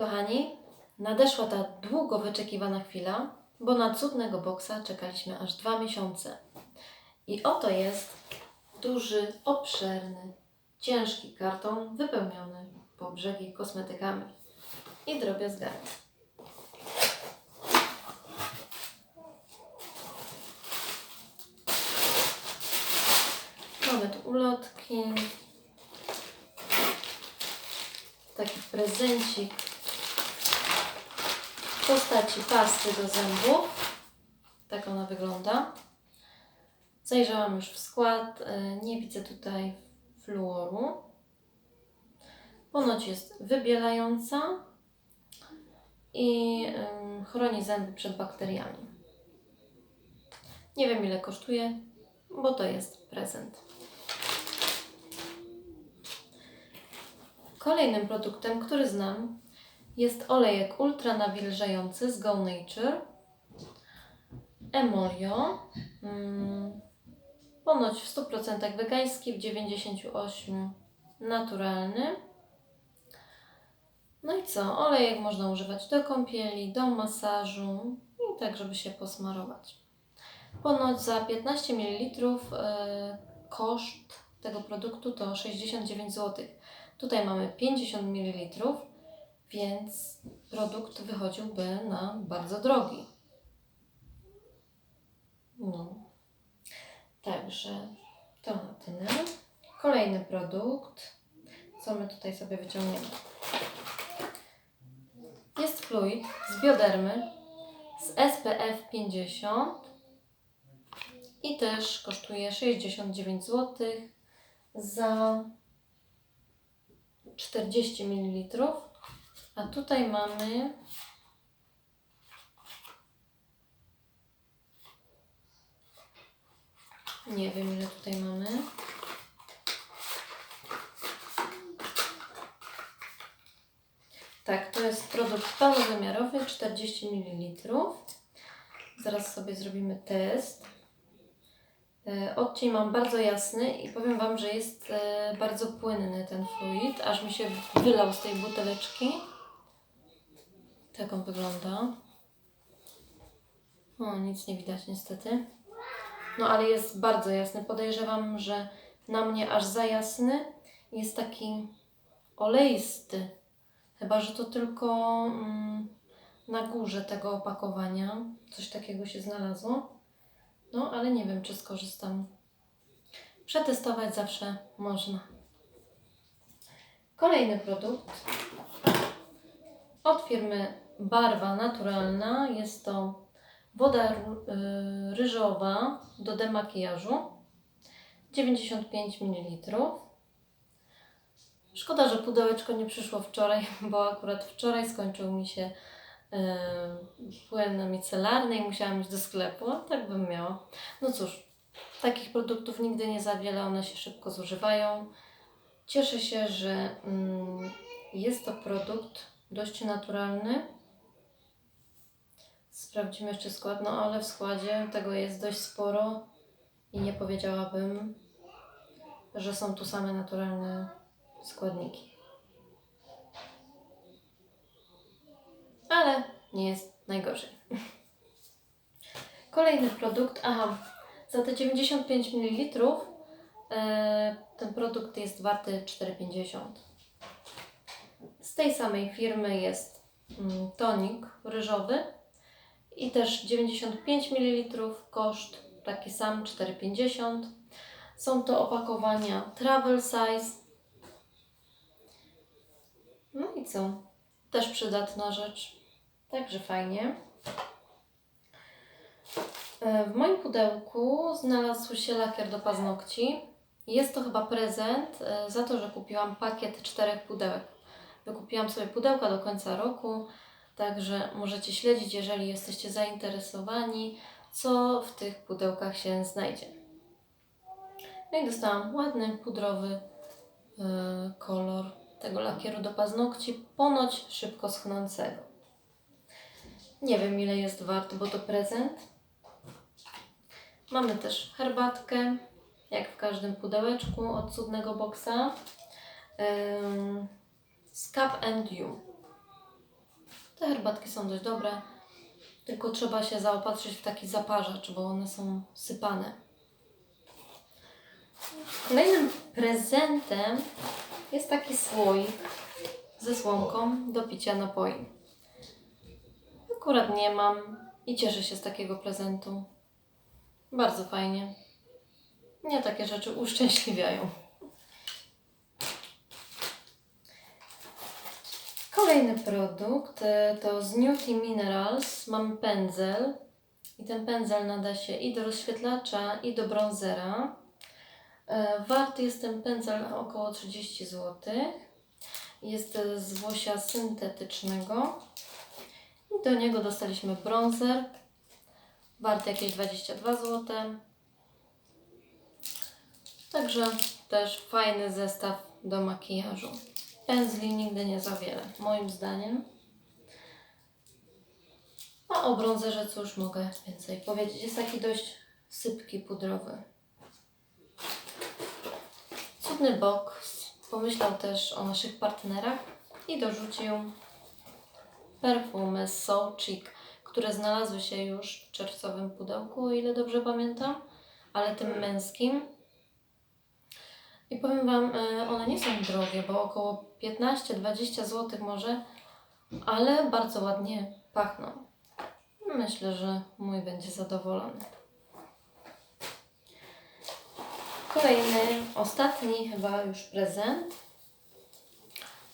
Kochani, nadeszła ta długo wyczekiwana chwila, bo na cudnego boksa czekaliśmy aż dwa miesiące. I oto jest duży, obszerny, ciężki karton wypełniony po brzegi kosmetykami i drobiazgami. Mamy tu ulotki, taki prezencik postaci pasty do zębów. Tak ona wygląda. Zajrzałam już w skład. e, Nie widzę tutaj fluoru. Ponoć jest wybielająca i chroni zęby przed bakteriami. Nie wiem ile kosztuje, bo to jest prezent. Kolejnym produktem, który znam, jest olejek ultra nawilżający z Go Nature. Emolio. Mm, ponoć w 100% wegański, w 98% naturalny. No i co? Olejek można używać do kąpieli, do masażu i tak, żeby się posmarować. Ponoć za 15 ml e, koszt tego produktu to 69 zł. Tutaj mamy 50 ml, więc produkt wychodziłby na bardzo drogi. No. Także to na tyle. Kolejny produkt. Co my tutaj sobie wyciągniemy? Jest fluid z biodermy z SPF 50 i też kosztuje 69 zł za 40 ml. A tutaj mamy nie wiem ile tutaj mamy. Tak, to jest produkt pełnowymiarowy 40 ml. Zaraz sobie zrobimy test. E, Odcień mam bardzo jasny i powiem Wam, że jest e, bardzo płynny ten fluid, aż mi się wylał z tej buteleczki. Tak on wygląda. O, nic nie widać niestety. No ale jest bardzo jasny. Podejrzewam, że na mnie aż za jasny. Jest taki oleisty. Chyba, że to tylko mm, na górze tego opakowania coś takiego się znalazło. No, ale nie wiem, czy skorzystam. Przetestować zawsze można. Kolejny produkt od firmy Barwa Naturalna. Jest to woda y, ryżowa do demakijażu. 95 ml. Szkoda, że pudełeczko nie przyszło wczoraj, bo akurat wczoraj skończył mi się yy, płyn micelarny i musiałam iść do sklepu, a tak bym miała. No cóż, takich produktów nigdy nie za wiele, one się szybko zużywają. Cieszę się, że mm, jest to produkt dość naturalny. Sprawdzimy jeszcze skład, no ale w składzie tego jest dość sporo i nie powiedziałabym, że są tu same naturalne składniki. ale nie jest najgorzej. Kolejny produkt, aha, za te 95 ml e, ten produkt jest warty 4,50. Tej samej firmy jest mm, tonik ryżowy i też 95 ml, koszt taki sam 4,50. Są to opakowania travel size. No i co? Też przydatna rzecz. Także fajnie. E, W moim pudełku znalazł się lakier do paznokci. Jest to chyba prezent e, za to, że kupiłam pakiet czterech pudełek. Wykupiłam sobie pudełka do końca roku, także możecie śledzić, jeżeli jesteście zainteresowani, co w tych pudełkach się znajdzie. No i dostałam ładny, pudrowy e, kolor tego lakieru do paznokci, ponoć szybko schnącego. Nie wiem ile jest wart, bo to prezent. Mamy też herbatkę, jak w każdym pudełeczku od cudnego boksa. Ym, z Cup and You. Te herbatki są dość dobre, tylko trzeba się zaopatrzyć w taki zaparzacz, bo one są sypane. Kolejnym prezentem jest taki słoik ze słomką do picia napoi. Akurat nie mam i cieszę się z takiego prezentu. Bardzo fajnie. Mnie takie rzeczy uszczęśliwiają. Kolejny produkt e, to z Newty Minerals. Mam pędzel i ten pędzel nada się i do rozświetlacza, i do bronzera. E, Warty jest ten pędzel około 30 zł. Jest e, z włosia syntetycznego. I do niego dostaliśmy bronzer. Warty jakieś 22 zł. Także też fajny zestaw do makijażu. Pędzli nigdy nie za wiele, moim zdaniem. A o bronzerze cóż mogę więcej powiedzieć. Jest taki dość sypki, pudrowy. Cudny box pomyślał też o naszych partnerach i dorzucił perfumy So Chic, które znalazły się już w czerwcowym pudełku, o ile dobrze pamiętam, ale tym męskim. I powiem Wam, e, one nie są drogie, bo około 15-20 zł może, ale bardzo ładnie pachną. Myślę, że mój będzie zadowolony. Kolejny, ostatni chyba już prezent.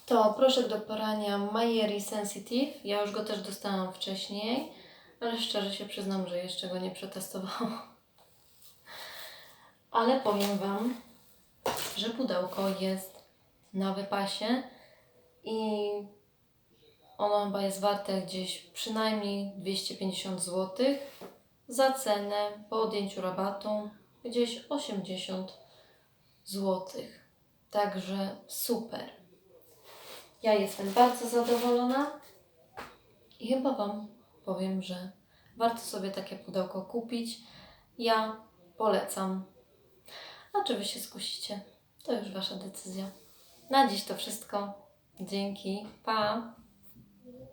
To proszek do porania Majery Sensitive. Ja już go też dostałam wcześniej, ale szczerze się przyznam, że jeszcze go nie przetestowałam. Ale powiem Wam, że pudełko jest na wypasie i ono chyba jest warte gdzieś przynajmniej 250 zł. Za cenę po odjęciu rabatu gdzieś 80 zł. Także super. Ja jestem bardzo zadowolona i chyba Wam powiem, że warto sobie takie pudełko kupić. Ja polecam. A czy Wy się skusicie? To już Wasza decyzja. Na dziś to wszystko. Dzięki. Pa!